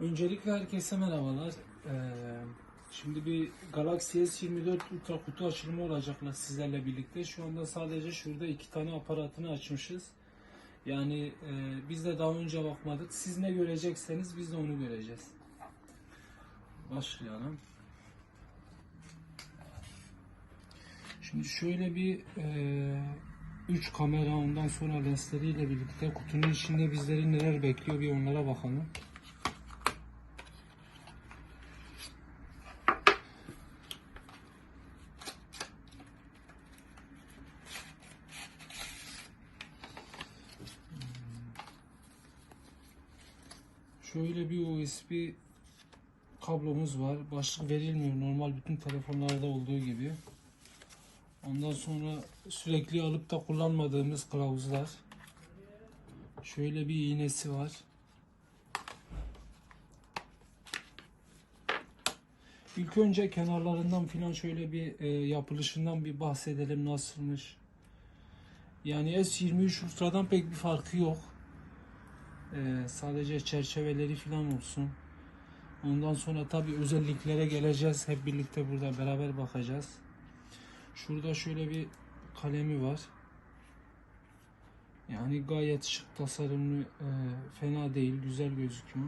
Öncelikle herkese merhabalar. Ee, şimdi bir Galaxy S24 Ultra kutu açılımı olacaklar sizlerle birlikte. Şu anda sadece şurada iki tane aparatını açmışız. Yani e, biz de daha önce bakmadık. Siz ne görecekseniz biz de onu göreceğiz. Başlayalım. Şimdi şöyle bir 3 kamera ondan sonra lensleriyle birlikte kutunun içinde bizleri neler bekliyor bir onlara bakalım. Şöyle bir USB kablomuz var. Başlık verilmiyor normal bütün telefonlarda olduğu gibi. Ondan sonra sürekli alıp da kullanmadığımız kılavuzlar. Şöyle bir iğnesi var. İlk önce kenarlarından filan şöyle bir e, yapılışından bir bahsedelim nasılmış. Yani S23 Ultra'dan pek bir farkı yok. E, sadece çerçeveleri filan olsun. Ondan sonra tabi özelliklere geleceğiz. Hep birlikte burada beraber bakacağız. Şurada şöyle bir kalemi var. Yani gayet şık tasarımlı, e, fena değil, güzel gözüküyor.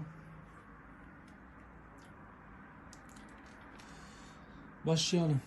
Başlayalım.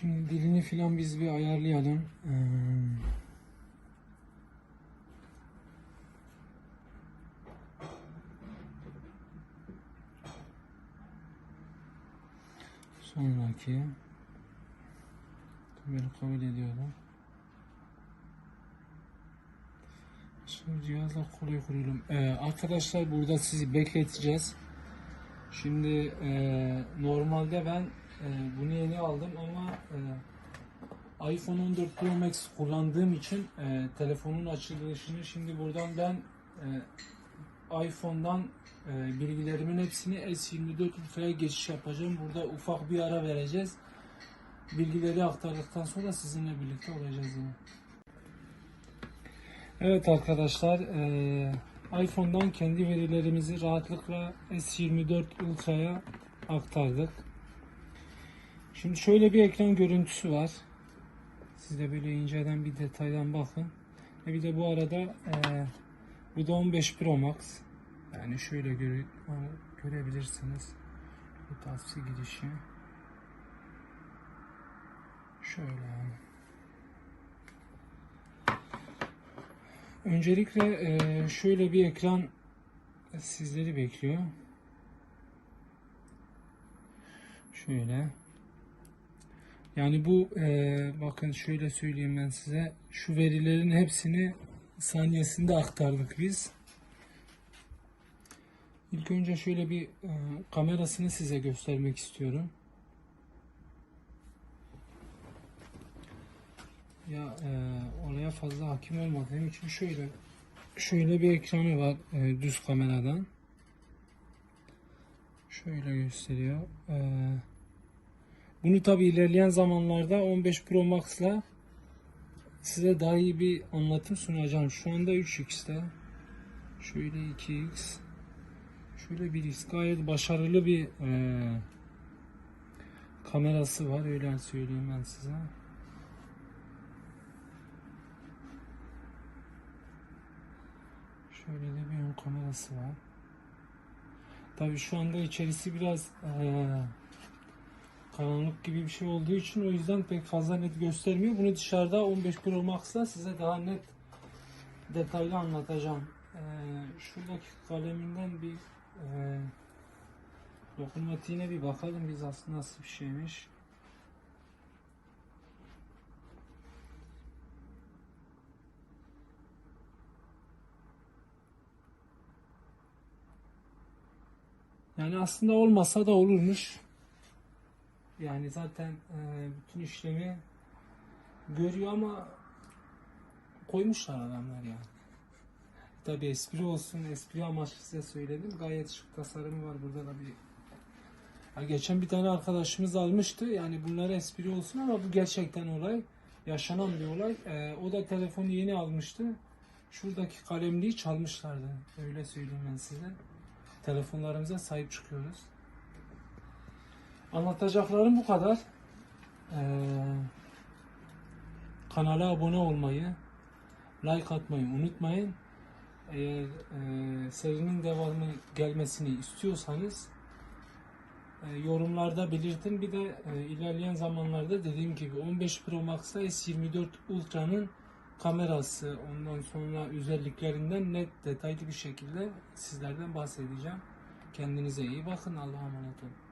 Şimdi dilini filan biz bir ayarlayalım. Ee, Sonraki Beni kabul ediyorum. Şimdi cihazla kolay kurulum. Ee, arkadaşlar burada sizi bekleteceğiz. Şimdi e, normalde ben e, bunu yeni aldım ama e, iPhone 14 Pro Max kullandığım için e, telefonun açılışını şimdi buradan ben e, iPhone'dan e, bilgilerimin hepsini S24 Ultra'ya geçiş yapacağım. Burada ufak bir ara vereceğiz. Bilgileri aktardıktan sonra sizinle birlikte olacağız yine. Evet arkadaşlar, e, iPhone'dan kendi verilerimizi rahatlıkla S24 Ultra'ya aktardık. Şimdi şöyle bir ekran görüntüsü var. Siz de böyle inceden bir detaydan bakın. Ve bir de bu arada e, bu da 15 Pro Max. Yani şöyle göre, görebilirsiniz. Bu tavsiye girişi. Şöyle yani. Öncelikle e, şöyle bir ekran sizleri bekliyor. Şöyle. Yani bu e, bakın şöyle söyleyeyim ben size. Şu verilerin hepsini saniyesinde aktardık biz. İlk önce şöyle bir e, kamerasını size göstermek istiyorum. Ya e, oraya fazla hakim olmadığım için şöyle şöyle bir ekranı var e, düz kameradan. Şöyle gösteriyor. E, bunu tabi ilerleyen zamanlarda 15 Pro Max'la size daha iyi bir anlatım sunacağım. Şu anda 3x'te. Şöyle 2x. Şöyle 1x. Gayet başarılı bir e, kamerası var. Öyle söyleyeyim ben size. Şöyle de bir ön kamerası var. Tabi şu anda içerisi biraz eee, karanlık gibi bir şey olduğu için o yüzden pek fazla net göstermiyor. Bunu dışarıda 15 Pro Max'ta size daha net detaylı anlatacağım. Ee, şuradaki kaleminden bir e, dokunmatiğine bir bakalım biz aslında nasıl bir şeymiş. Yani aslında olmasa da olurmuş. Yani zaten e, bütün işlemi görüyor ama koymuşlar adamlar yani. Tabi espri olsun, espri amaçlı size söyledim. Gayet şık tasarımı var. Burada da bir Ha, geçen bir tane arkadaşımız almıştı. Yani bunlar espri olsun ama bu gerçekten olay. Yaşanan bir olay. Ee, o da telefonu yeni almıştı. Şuradaki kalemliği çalmışlardı. Öyle söyleyeyim ben size. Telefonlarımıza sahip çıkıyoruz. Anlatacaklarım bu kadar. Ee, kanala abone olmayı, like atmayı unutmayın. Eğer e, serinin devamı gelmesini istiyorsanız e, yorumlarda belirtin. Bir de e, ilerleyen zamanlarda dediğim gibi 15 Pro Max'ta S24 Ultra'nın kamerası ondan sonra özelliklerinden net detaylı bir şekilde sizlerden bahsedeceğim. Kendinize iyi bakın. Allah'a emanet olun.